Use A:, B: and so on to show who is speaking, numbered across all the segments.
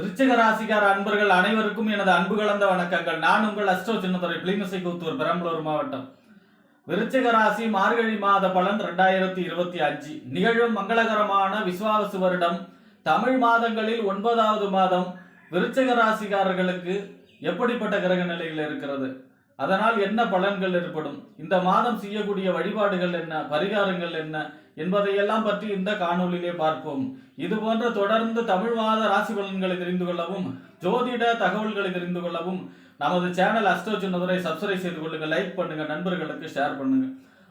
A: விருச்சிக ராசிக்கார அன்பர்கள் அனைவருக்கும் எனது அன்பு கலந்த வணக்கங்கள். நான் உங்கள் அஸ்ட்ரோ சின்னத்துறை பிளிமிசை கூத்தூர் பெரம்பலூர் மாவட்டம். விருச்சிக ராசி மார்கழி மாத பலன் ரெண்டாயிரத்தி இருபத்தி அஞ்சு. நிகழும் மங்களகரமான விஸ்வாவசு வருடம். தமிழ் மாதங்களில் ஒன்பதாவது மாதம். விருச்சிக ராசிக்காரர்களுக்கு எப்படிப்பட்ட கிரக நிலையில் இருக்கிறது? அதனால் என்ன பலன்கள் ஏற்படும்? இந்த மாதம் செய்யக்கூடிய வழிபாடுகள் என்ன? பரிகாரங்கள் என்ன? என்பதையெல்லாம் பற்றி இந்த காணொலியிலே பார்ப்போம். இது போன்ற தொடர்ந்து தமிழ் மாத ராசி பலன்களை தெரிந்து கொள்ளவும் ஜோதிட தகவல்களை தெரிந்து கொள்ளவும் நமது சேனல் அஸ்டோ சின்னதுரை சப்ஸ்கிரைப் செய்து கொள்ளுங்க லைக் பண்ணுங்க நண்பர்களுக்கு ஷேர் பண்ணுங்க.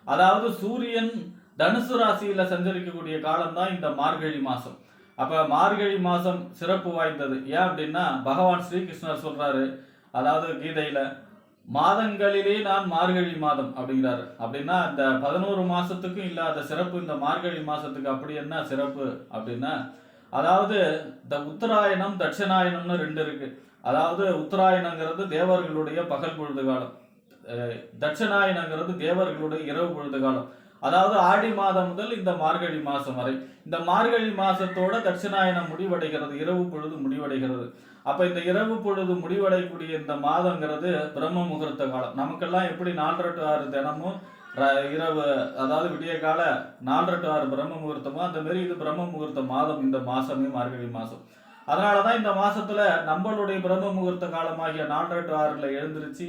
A: அதாவது சூரியன் தனுசு ராசியில சஞ்சரிக்கக்கூடிய காலம் தான் இந்த மார்கழி மாசம். அப்ப மார்கழி மாசம் சிறப்பு வாய்ந்தது. ஏன் அப்படின்னா பகவான் ஸ்ரீகிருஷ்ணர் சொல்றாரு அதாவது கீதையில மாதங்களிலே நான் மார்கழி மாதம் அப்படிங்கிறாரு. அப்படின்னா இந்த பதினோரு மாசத்துக்கும் இல்லாத சிறப்பு இந்த மார்கழி மாசத்துக்கு அப்படி என்ன சிறப்பு அப்படின்னா அதாவது இந்த உத்தராயணம் தட்சிணாயணம்னு ரெண்டு இருக்கு. அதாவது உத்தராயணங்கிறது தேவர்களுடைய பகல் பொழுது காலம். அஹ் தேவர்களுடைய இரவு பொழுது காலம். அதாவது ஆடி மாதம் முதல் இந்த மார்கழி மாதம் வரை. இந்த மார்கழி மாதத்தோட தட்சிணாயனம் முடிவடைகிறது. இரவு பொழுது முடிவடைகிறது. அப்போ இந்த இரவு பொழுது முடிவடையக்கூடிய இந்த மாதங்கிறது பிரம்ம முகூர்த்த காலம். நமக்கெல்லாம் எப்படி நாலரை டு ஆறு தினமும் ர- இரவு அதாவது விடிய கால நாலரை டு ஆறு பிரம்ம முகூர்த்தமோ அந்த மாதிரி இது பிரம்ம முகூர்த்த மாதம் இந்த மாதமே மார்கழி மாதம் அதனால தான் இந்த மாதத்தில் நம்மளுடைய பிரம்ம முகூர்த்த காலமாகிய நாலரை டு ஆறில் எழுந்திருச்சு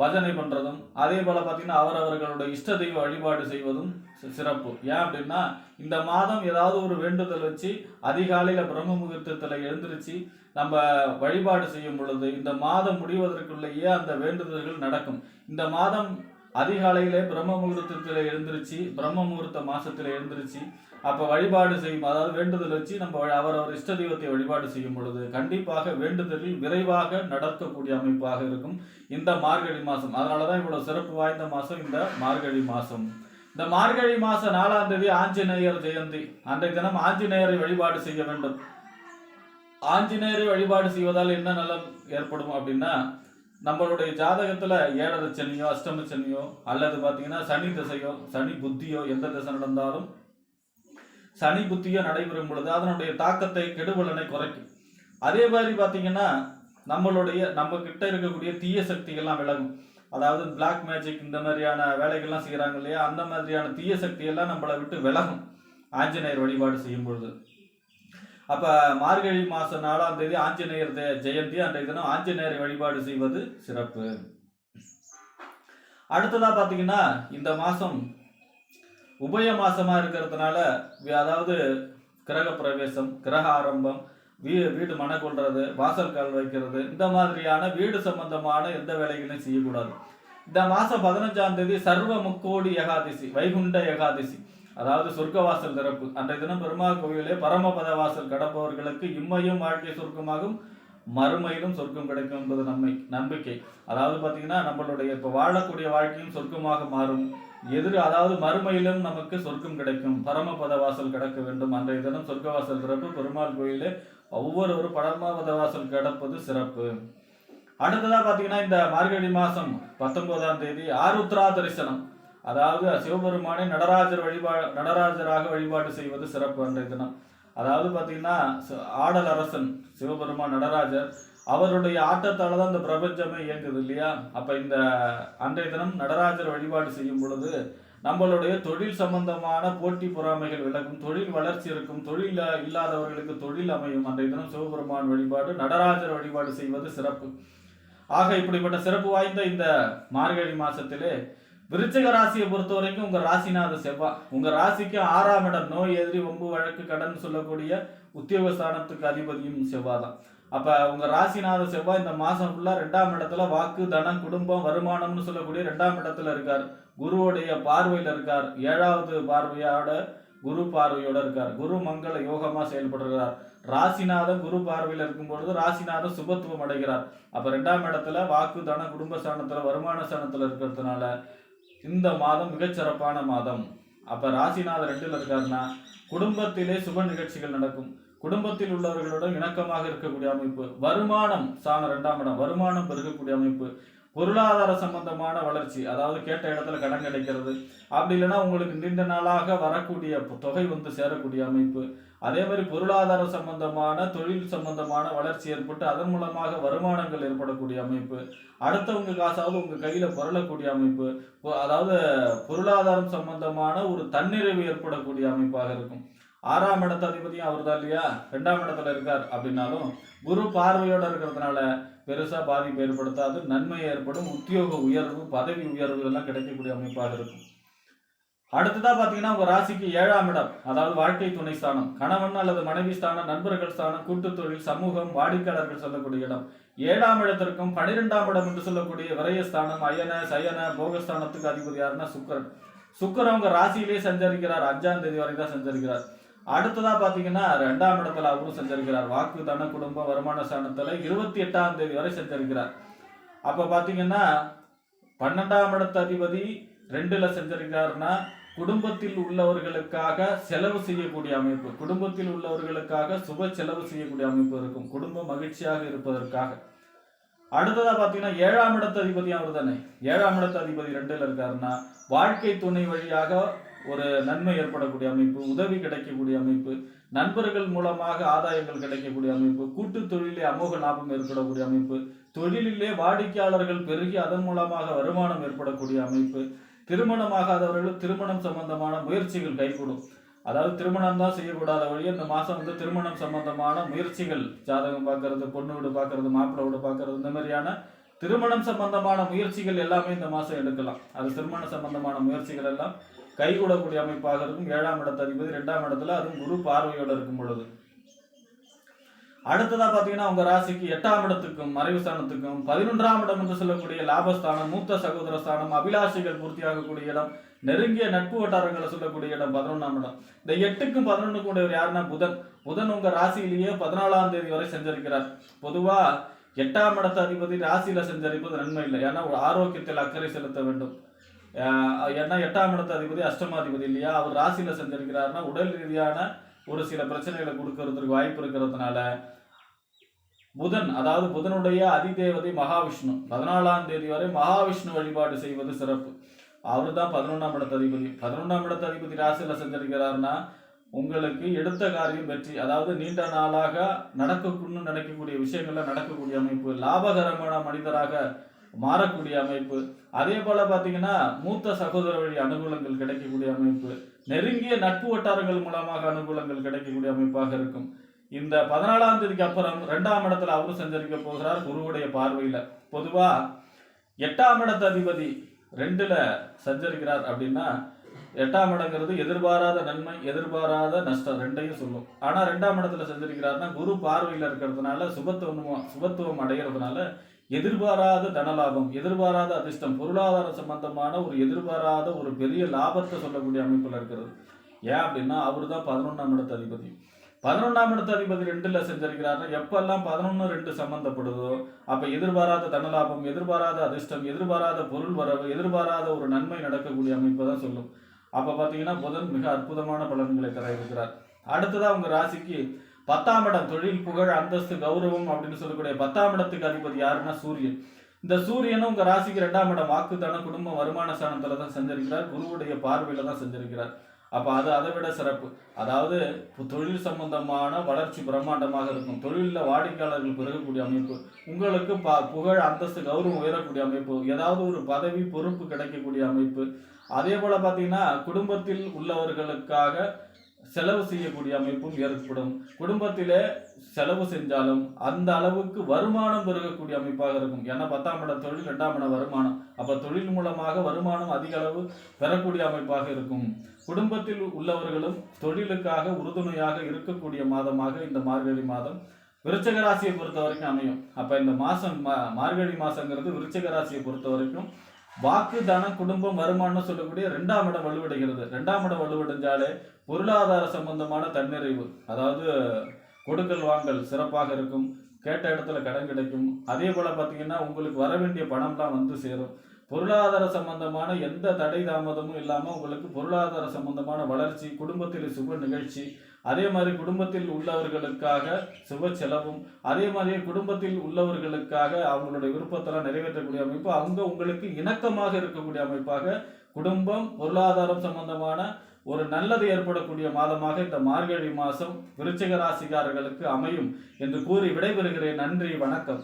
A: பஜனை பண்ணுறதும் அதே போல் பாத்தீங்கன்னா அவரவர்களுடைய இஷ்ட தெய்வ வழிபாடு செய்வதும் சிறப்பு. ஏன் அப்படின்னா இந்த மாதம் ஏதாவது ஒரு வேண்டுதல் வச்சு அதிகாலையில் பிரம்ம முகூர்த்தத்தில் எழுந்திருச்சு நம்ம வழிபாடு செய்யும் பொழுது இந்த மாதம் முடிவதற்குள்ளேயே அந்த வேண்டுதல்கள் நடக்கும். இந்த மாதம் அதிகாலையில் பிரம்ம முகூர்த்தத்தில் எழுந்திருச்சு பிரம்ம முகூர்த்த மாசத்துல எழுந்திருச்சு அப்ப வழிபாடு செய்யும் அதாவது வேண்டுதல் வச்சு நம்ம அவரவர் இஷ்ட தெய்வத்தை வழிபாடு செய்யும் பொழுது கண்டிப்பாக வேண்டுதலில் விரைவாக நடக்கக்கூடிய அமைப்பாக இருக்கும் இந்த மார்கழி மாசம். அதனாலதான் இவ்வளவு சிறப்பு வாய்ந்த மாசம் இந்த மார்கழி மாசம். இந்த மார்கழி மாசம் நாலாம் தேதி ஆஞ்சநேயர் ஜெயந்தி. அன்றைய தினம் ஆஞ்சநேயரை வழிபாடு செய்ய வேண்டும். ஆஞ்சநேயரை வழிபாடு செய்வதால் என்ன நலம் ஏற்படும் அப்படின்னா நம்மளுடைய ஜாதகத்துல ஏழரை சனியோ அஷ்டம சனியோ அல்லது பாத்தீங்கன்னா சனி திசையோ சனி புத்தியோ எந்த திசை நடந்தாலும் சனி புத்தியோ நடைபெறும் பொழுது அதனுடைய தாக்கத்தை கெடுபலனை குறைக்கும். அதே மாதிரி பாத்தீங்கன்னா நம்மளுடைய நம்ம கிட்ட இருக்கக்கூடிய தீய சக்திகள்லாம் விலகும். அதாவது பிளாக் மேஜிக் இந்த மாதிரியான வேலைகள்லாம் செய்கிறாங்க இல்லையா? அந்த மாதிரியான தீய சக்தியெல்லாம் நம்மளை விட்டு விலகும். ஆஞ்சநேயர் வழிபாடு செய்யும் பொழுது. அப்ப மார்கழி மாசம் நாலாம் தேதி ஆஞ்சநேயர் ஜெயந்தி அன்றைய தினம் ஆஞ்சநேயரை வழிபாடு செய்வது சிறப்பு. அடுத்ததா பாத்தீங்கன்னா இந்த மாசம் உபய மாசமா இருக்கிறதுனால அதாவது கிரக பிரவேசம் கிரக ஆரம்பம் வீ வீடு மன கொள்றது வாசல் கால் வைக்கிறது இந்த மாதிரியான வீடு சம்பந்தமான எந்த வேலைகளையும் செய்யக்கூடாது. இந்த மாசம் பதினஞ்சாம் தேதி சர்வ முக்கோடி ஏகாதசி வைகுண்ட ஏகாதசி. அதாவது சொர்க்கவாசல் திறப்பு. அன்றைய தினம் பெருமாள் கோவிலே பரமபத வாசல் கடப்பவர்களுக்கு இம்மையும் வாழ்க்கை சொர்க்கமாகும் மறுமையிலும் சொர்க்கம் கிடைக்கும் என்பது நம்மை நம்பிக்கை. அதாவது பார்த்தீங்கன்னா நம்மளுடைய இப்போ வாழக்கூடிய வாழ்க்கையும் சொர்க்கமாக மாறும். எதிர் அதாவது மறுமையிலும் நமக்கு சொர்க்கம் கிடைக்கும். பரமபத வாசல் கிடக்க வேண்டும். அன்றைய தினம் சொர்க்கவாசல் திறப்பு. பெருமாள் கோயிலே ஒவ்வொருவரும் பரமபத வாசல் கிடப்பது சிறப்பு. அடுத்ததாக பார்த்தீங்கன்னா இந்த மார்கழி மாதம் பத்தொன்பதாம் தேதி ஆருத்ரா தரிசனம். அதாவது சிவபெருமானை நடராஜர் வழிபா நடராஜராக வழிபாடு செய்வது சிறப்பு அன்றைய தினம். அதாவது பார்த்தீங்கன்னா ஆடல் அரசன் சிவபெருமான் நடராஜர் அவருடைய ஆட்டத்தால் தான் இந்த பிரபஞ்சமே இயங்குது இல்லையா? அப்போ இந்த அன்றைய தினம் நடராஜர் வழிபாடு செய்யும் பொழுது நம்மளுடைய தொழில் சம்பந்தமான போட்டி பொறாமைகள் விலகும் தொழில் வளர்ச்சி இருக்கும் தொழில் இல்லாதவர்களுக்கு தொழில் அமையும் அன்றைய தினம் சிவபெருமான் வழிபாடு நடராஜர் வழிபாடு செய்வது சிறப்பு. ஆக இப்படிப்பட்ட சிறப்பு வாய்ந்த இந்த மார்கழி மாசத்திலே விருச்சிக ராசியை பொறுத்த வரைக்கும் உங்க ராசிநாத செவ்வா. உங்க ராசிக்கு ஆறாம் இடம் நோய் எதிரி ஒம்பு வழக்கு கடன் சொல்லக்கூடிய உத்தியோகஸ்தானத்துக்கு அதிபதியும் செவ்வாய் தான் அப்ப உங்க ராசிநாத செவ்வாய் இந்த மாசம் ஃபுல்லா ரெண்டாம் இடத்துல வாக்கு தனம் குடும்பம் வருமானம்னு சொல்லக்கூடிய ரெண்டாம் இடத்துல இருக்கார். குருவுடைய பார்வையில இருக்கார். ஏழாவது பார்வையோட குரு பார்வையோட இருக்கார். குரு மங்கள யோகமா செயல்படுகிறார் ராசிநாதன் குரு பார்வையில இருக்கும் பொழுது ராசிநாதன் சுபத்துவம் அடைகிறார். அப்ப ரெண்டாம் இடத்துல வாக்கு தன குடும்ப ஸ்தானத்துல வருமான ஸ்தானத்துல இருக்கிறதுனால இந்த மாதம் மிகச்சிறப்பான மாதம். அப்ப ராசிநாதர் ரெண்டுல இருக்காருன்னா குடும்பத்திலே சுப நிகழ்ச்சிகள் நடக்கும். குடும்பத்தில் உள்ளவர்களுடன் இணக்கமாக இருக்கக்கூடிய அமைப்பு வருமானம் சாண ரெண்டாம் இடம் வருமானம் பெருகக்கூடிய அமைப்பு பொருளாதார சம்பந்தமான வளர்ச்சி அதாவது கேட்ட இடத்துல கடன் கிடைக்கிறது. அப்படி இல்லைன்னா உங்களுக்கு நீண்ட நாளாக வரக்கூடிய தொகை வந்து சேரக்கூடிய அமைப்பு. அதே மாதிரி பொருளாதார சம்பந்தமான தொழில் சம்பந்தமான வளர்ச்சி ஏற்பட்டு அதன் மூலமாக வருமானங்கள் ஏற்படக்கூடிய அமைப்பு அடுத்தவங்க காசாவது உங்கள் கையில் புரளக்கூடிய அமைப்பு அதாவது பொருளாதாரம் சம்பந்தமான ஒரு தன்னிறைவு ஏற்படக்கூடிய அமைப்பாக இருக்கும். ஆறாம் இடத்த அதிபதியும் அவர் தான் இல்லையா? ரெண்டாம் இடத்துல இருக்கார் அப்படின்னாலும் குரு பார்வையோட இருக்கிறதுனால பெருசாக பாதிப்பு ஏற்படுத்தாது நன்மை ஏற்படும் உத்தியோக உயர்வு பதவி உயர்வு எல்லாம் கிடைக்கக்கூடிய அமைப்பாக இருக்கும். அடுத்ததா பாத்தீங்கன்னா உங்க ராசிக்கு ஏழாம் இடம் அதாவது வாழ்க்கை துணை ஸ்தானம். கணவன் அல்லது மனைவி ஸ்தானம் நண்பர்கள் ஸ்தானம் கூட்டு தொழில் சமூகம் வாடிக்கையாளர்கள் சொல்லக்கூடிய இடம். ஏழாம் இடத்திற்கும் பனிரெண்டாம் இடம் என்று சொல்லக்கூடிய விரயஸ்தானம் அயன சயன போகஸ்தானத்துக்கு அதிபதி யாருன்னா சுக்கிரன். சுக்கரன் உங்க ராசியிலேயே சஞ்சரிக்கிறார் அஞ்சாம் தேதி வரை தான் சஞ்சரிக்கிறார். அடுத்ததா பாத்தீங்கன்னா ரெண்டாம் இடத்துல அவரும் சஞ்சரிக்கிறார். வாக்கு தன குடும்பம் வருமான ஸ்தானத்துல இருபத்தி எட்டாம் தேதி வரை சஞ்சரிக்கிறார். அப்ப பாத்தீங்கன்னா பன்னெண்டாம் இடத்து அதிபதி ரெண்டுல செஞ்சிருக்காருன்னா குடும்பத்தில் உள்ளவர்களுக்காக செலவு செய்யக்கூடிய அமைப்பு குடும்பத்தில் உள்ளவர்களுக்காக சுப செலவு செய்யக்கூடிய அமைப்பு இருக்கும். குடும்பம் மகிழ்ச்சியாக இருப்பதற்காக. அடுத்ததா பாத்தீங்கன்னா ஏழாம் இடத்து அதிபதி அவர் தானே. ஏழாம் இடத்து அதிபதி ரெண்டுல இருக்காருன்னா வாழ்க்கை துணை வழியாக ஒரு நன்மை ஏற்படக்கூடிய அமைப்பு உதவி கிடைக்கக்கூடிய அமைப்பு நண்பர்கள் மூலமாக ஆதாயங்கள் கிடைக்கக்கூடிய அமைப்பு கூட்டு தொழிலே அமோக லாபம் ஏற்படக்கூடிய அமைப்பு தொழிலிலே வாடிக்கையாளர்கள் பெருகி அதன் மூலமாக வருமானம் ஏற்படக்கூடிய அமைப்பு திருமணமாகாதவர்களும் திருமணம் சம்பந்தமான முயற்சிகள் கைகூடும். அதாவது திருமணம் தான் செய்யக்கூடாத வழி இந்த மாதம் வந்து திருமணம் சம்பந்தமான முயற்சிகள் ஜாதகம் பார்க்கறது பொண்ணு வீடு பார்க்கறது மாப்பிள்ளை வீடு பார்க்கறது இந்த மாதிரியான திருமணம் சம்பந்தமான முயற்சிகள் எல்லாமே இந்த மாதம் எடுக்கலாம். அது திருமண சம்பந்தமான முயற்சிகள் எல்லாம் கைகூடக்கூடிய அமைப்பாக இருக்கும். ஏழாம் இடத்து அதிபதி ரெண்டாம் இடத்துல அதுவும் குரு பார்வையோடு இருக்கும் பொழுது. அடுத்ததா பாத்தீங்கன்னா உங்க ராசிக்கு எட்டாம் இடத்துக்கும் மறைவு ஸ்தானத்துக்கும் பதினொன்றாம் இடம் என்று சொல்லக்கூடிய லாபஸ்தானம் மூத்த சகோதர ஸ்தானம் அபிலாஷைகள் பூர்த்தியாகக்கூடிய இடம் நெருங்கிய நட்பு வட்டாரங்களை சொல்லக்கூடிய இடம் பதினொன்றாம் இடம். இந்த எட்டுக்கும் பதினொன்றுக்கும் உடையவர் யாருன்னா புதன். புதன் உங்க ராசியிலேயே பதினாலாம் தேதி வரை செஞ்சிருக்கிறார். பொதுவா எட்டாம் இடத்த அதிபதி ராசியில செஞ்சரிப்பது நன்மை இல்லை. ஏன்னா ஒரு ஆரோக்கியத்தில் அக்கறை செலுத்த வேண்டும். ஏன்னா எட்டாம் இடத்த அதிபதி அஷ்டமாதிபதி இல்லையா? அவர் ராசியில செஞ்சிருக்கிறாருன்னா உடல் ரீதியான ஒரு சில பிரச்சனைகளை கொடுக்கறதுக்கு வாய்ப்பு இருக்கிறதுனால புதன் அதாவது புதனுடைய அதிதேவதை மகாவிஷ்ணு. பதினாலாம் தேதி வரை மகாவிஷ்ணு வழிபாடு செய்வது சிறப்பு. அவர் தான் பதினொன்றாம் இடத்து அதிபதி பதினொன்றாம் இடத்து அதிபதி ராசியில் செஞ்சிருக்கிறார்னா உங்களுக்கு எடுத்த காரியம் வெற்றி. அதாவது நீண்ட நாளாக நடக்கணும்னு நினைக்கக்கூடிய விஷயங்கள்ல நடக்கக்கூடிய அமைப்பு லாபகரமான மனிதராக மாறக்கூடிய அமைப்பு. அதே போல பார்த்தீங்கன்னா மூத்த சகோதர வழி அனுகூலங்கள் கிடைக்கக்கூடிய அமைப்பு. நெருங்கிய நட்பு வட்டாரங்கள் மூலமாக அனுகூலங்கள் கிடைக்கக்கூடிய அமைப்பாக இருக்கும். இந்த பதினாலாம் தேதிக்கு அப்புறம் ரெண்டாம் இடத்துல அவரும் சஞ்சரிக்க போகிறார் குருவுடைய பார்வையில். பொதுவாக எட்டாம் இடத்து அதிபதி ரெண்டில் சஞ்சரிக்கிறார் அப்படின்னா எட்டாம் இடங்கிறது எதிர்பாராத நன்மை எதிர்பாராத நஷ்டம் ரெண்டையும் சொல்லும். ஆனால் ரெண்டாம் இடத்துல சஞ்சரிக்கிறாருன்னா குரு பார்வையில் இருக்கிறதுனால சுபத்துவம் சுபத்துவம் அடைகிறதுனால எதிர்பாராத தனலாபம் எதிர்பாராத அதிர்ஷ்டம் பொருளாதார சம்பந்தமான ஒரு எதிர்பாராத ஒரு பெரிய லாபத்தை சொல்லக்கூடிய அமைப்பில் இருக்கிறது. ஏன் அப்படின்னா அவர் தான் பதினொன்றாம் இடத்து அதிபதி. பதினொன்றாம் இடத்து அதிபதி ரெண்டுல செஞ்சிருக்கிறாருன்னா எப்பெல்லாம் பதினொன்று ரெண்டு சம்பந்தப்படுதோ அப்ப எதிர்பாராத தனலாபம் எதிர்பாராத அதிர்ஷ்டம் எதிர்பாராத பொருள் வரவு எதிர்பாராத ஒரு நன்மை நடக்கக்கூடிய அமைப்பை தான் சொல்லும். அப்ப பாத்தீங்கன்னா புதன் மிக அற்புதமான பலன்களை தர இருக்கிறார். அடுத்ததா உங்க ராசிக்கு பத்தாம் இடம் தொழில் புகழ் அந்தஸ்து கௌரவம் அப்படின்னு சொல்லக்கூடிய பத்தாம் இடத்துக்கு அதிபதி யாருன்னா சூரியன். இந்த சூரியனும் உங்க ராசிக்கு ரெண்டாம் இடம் வாக்குத்தான குடும்ப வருமான ஸ்தானத்துல தான் செஞ்சிருக்கிறார் குருவுடைய பார்வையில தான் செஞ்சிருக்கிறார் அப்போ அது அதை விட சிறப்பு. அதாவது தொழில் சம்பந்தமான வளர்ச்சி பிரம்மாண்டமாக இருக்கும். தொழிலில் வாடிக்கையாளர்கள் பெருகக்கூடிய அமைப்பு உங்களுக்கு ப புகழ் அந்தஸ்து கௌரவம் உயரக்கூடிய அமைப்பு ஏதாவது ஒரு பதவி பொறுப்பு கிடைக்கக்கூடிய அமைப்பு. அதே போல் பார்த்தீங்கன்னா குடும்பத்தில் உள்ளவர்களுக்காக செலவு செய்யக்கூடிய அமைப்பும் ஏற்படும். குடும்பத்தில் செலவு செஞ்சாலும் அந்த அளவுக்கு வருமானம் பெருகக்கூடிய அமைப்பாக இருக்கும். ஏன்னா பத்தாம் இடம் தொழில் ரெண்டாம் இடம் வருமானம். அப்போ தொழில் மூலமாக வருமானம் அதிக அளவு பெறக்கூடிய அமைப்பாக இருக்கும். குடும்பத்தில் உள்ளவர்களும் தொழிலுக்காக உறுதுணையாக இருக்கக்கூடிய மாதமாக இந்த மார்கழி மாதம் விருச்சக ராசியை பொறுத்த வரைக்கும் அமையும். அப்போ இந்த மாதம் மா- மார்கழி மாதங்கிறது விருச்சக ராசியை பொறுத்த வரைக்கும் வாக்கு தன குடும்பம் வருமானம் சொல்லக்கூடிய ரெண்டாம் இடம் வலுவடைகிறது. ரெண்டாம் இடம் வலுவடைஞ்சாலே பொருளாதார சம்பந்தமான தன்னிறைவு அதாவது கொடுக்கல் வாங்கல் சிறப்பாக இருக்கும் கேட்ட இடத்துல கடன் கிடைக்கும். அதே போல பார்த்தீங்கன்னா உங்களுக்கு வர வேண்டிய பணம்லாம் வந்து சேரும். பொருளாதார சம்பந்தமான எந்த தடை தாமதமும் இல்லாமல் உங்களுக்கு பொருளாதார சம்பந்தமான வளர்ச்சி குடும்பத்தில் சுப நிகழ்ச்சி அதே மாதிரி குடும்பத்தில் உள்ளவர்களுக்காக சுப செலவும் அதே மாதிரி குடும்பத்தில் உள்ளவர்களுக்காக அவங்களுடைய விருப்பத்தெல்லாம் நிறைவேற்றக்கூடிய அமைப்பு அவங்க உங்களுக்கு இணக்கமாக இருக்கக்கூடிய அமைப்பாக குடும்பம் பொருளாதாரம் சம்பந்தமான ஒரு நல்லது ஏற்படக்கூடிய மாதமாக இந்த மார்கழி மாதம் விருச்சிக ராசிக்காரர்களுக்கு அமையும் என்று கூறி விடைபெறுகிறேன். நன்றி வணக்கம்.